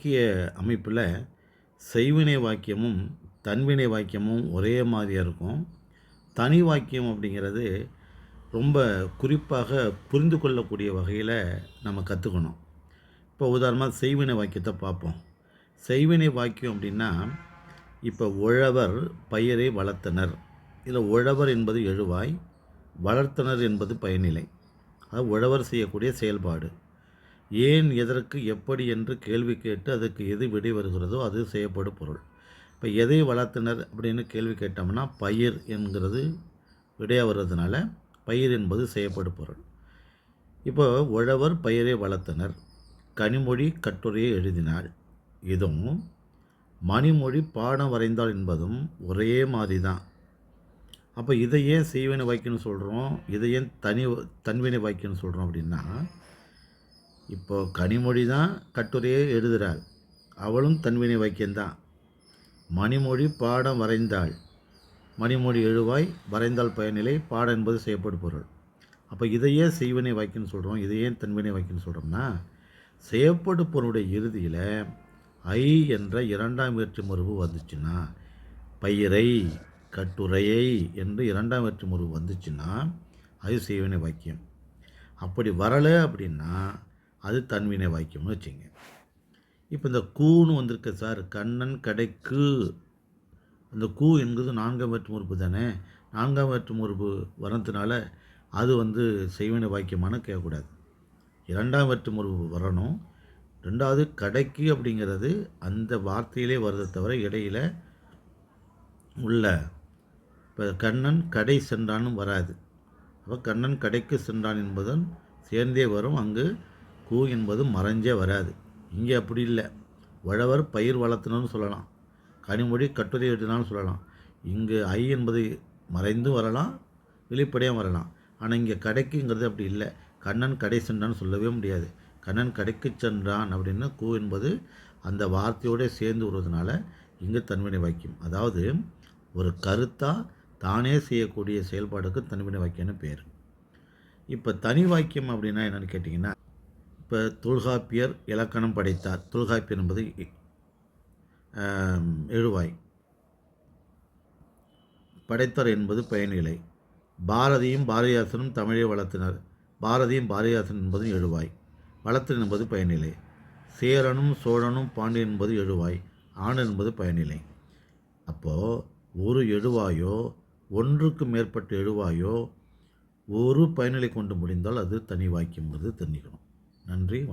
வாக்கிய அமைப்பில் செய்வினை வாக்கியமும் தன்வினை வாக்கியமும் ஒரே மாதிரியாக இருக்கும். தனி வாக்கியம் அப்படிங்கிறது ரொம்ப குறிப்பாக புரிந்து கொள்ளக்கூடிய வகையில் நம்ம கற்றுக்கணும் இப்போ உதாரணமாக செய்வினை வாக்கியத்தை பார்ப்போம் செய்வினை வாக்கியம் அப்படின்னா இப்போ உழவர் பயிரை வளர்த்தனர். இதில் உழவர் என்பது எழுவாய் வளர்த்தனர் என்பது பயனிலை. அது உழவர் செய்யக்கூடிய செயல்பாடு. ஏன் எதற்கு எப்படி என்று கேள்வி கேட்டு அதுக்கு எது விடை வருகிறதோ அது செய்யப்படும் பொருள். இப்போ எதை வளர்த்தினர் அப்படின்னு கேள்வி கேட்டோம்னா பயிர் என்கிறது விடையாக வர்றதுனால பயிர் என்பது செய்யப்படும் பொருள். இப்போ உழவர் பயிரை வளர்த்தனர். கனிமொழி கட்டுரையை எழுதினாள் இதுவும் மணிமொழி பாடம் வரைந்தால் என்பதும் ஒரே மாதிரி தான் அப்போ இதை ஏன் செய்வினை வாக்கியம்னு சொல்கிறோம் இதை ஏன் தனி தன்வினை வாக்கியம்னு சொல்கிறோம் அப்படின்னா இப்போ கனிமொழி தான் கட்டுரையை எழுதுகிறாள். அவளும் தன்வினை வாக்கியம்தான் மணிமொழி பாடம் வரைந்தாள். மணிமொழி எழுவாய் வரைந்தால் பயனிலை பாடம் என்பது செய்யப்படும் பொருள். அப்போ இதையே செய்வினை வாக்கியம்னு சொல்கிறோம் இதையே தன்வினை வாக்கியம்னு சொல்கிறோம்னா செய்யப்படு பொருளுடைய இறுதியில் ஐ என்ற இரண்டாம் வேற்று முறிவு வந்துச்சுன்னா பயிரை கட்டுரையை என்று இரண்டாம் வேற்று முறிவு வந்துச்சுன்னா அது செய்வினை வாக்கியம். அப்படி வரலை அப்படின்னா அது தன்வினை வாக்கியம்னு வச்சுங்க. இப்போ இந்த கூன்னு வந்திருக்க சார் கண்ணன் கடைக்கு அந்த கூ என்கிறது நான்காம் வேற்று முறுப்பு தானே? நான்காம் வேற்று முறுப்பு வரதுனால அது வந்து செய்வினை வாக்கியமான கேட்கக்கூடாது. இரண்டாம் வேற்று முறுப்பு வரணும். ரெண்டாவது கடைக்கு அப்படிங்கிறது அந்த வார்த்தையிலே வருதை தவிர இடையில் உள்ள இப்போ கண்ணன் கடை சென்றானும் வராது. அப்போ கண்ணன் கடைக்கு சென்றான் என்பதும் சேர்ந்தே வரும். அங்கு கூ என்பது மறைஞ்சே வராது. இங்கே அப்படி இல்லை. உழவர் பயிர் வளர்த்தணும்னு சொல்லலாம். கனிமொழி கட்டுரை எழுதினாலும் சொல்லலாம். இங்கு ஐ என்பது மறைந்தும் வரலாம் வெளிப்படையாக வரலாம். ஆனால் இங்கே கடைக்குங்கிறது அப்படி இல்லை. கண்ணன் கடை சென்றான்னு சொல்லவே முடியாது. கண்ணன் கடைக்கு சென்றான் அப்படின்னு கூ என்பது அந்த வார்த்தையோடு சேர்ந்து வருவதனால இங்கு தன்வினை வாக்கியம். அதாவது ஒரு கருத்தாக தானே செய்யக்கூடிய செயல்பாடுக்கு தன்வினை வாக்கியம்னு பேர். இப்போ தனி வாக்கியம் அப்படின்னா என்னென்னு கேட்டிங்கன்னா இப்போ தொல்காப்பியர் இலக்கணம் படைத்தார். தொல்காப்பியர் என்பது எழுவாய். படைத்தார் என்பது பயனிலை. பாரதியும் பாரதிதாசனும் தமிழை வளர்த்தினர். பாரதியும் பாரதிதாசன் என்பதும் எழுவாய். வளர்த்தன் என்பது பயனிலை. சேரனும் சோழனும் பாண்டியன் என்பது எழுவாய். ஆண் என்பது பயனிலை. அப்போது ஒரு எழுவாயோ ஒன்றுக்கு மேற்பட்ட எழுவாயோ ஒரு பயனிலை கொண்டு முடிந்தால் அது தனி என்பது தெரிஞ்சுக்கணும். நன்றி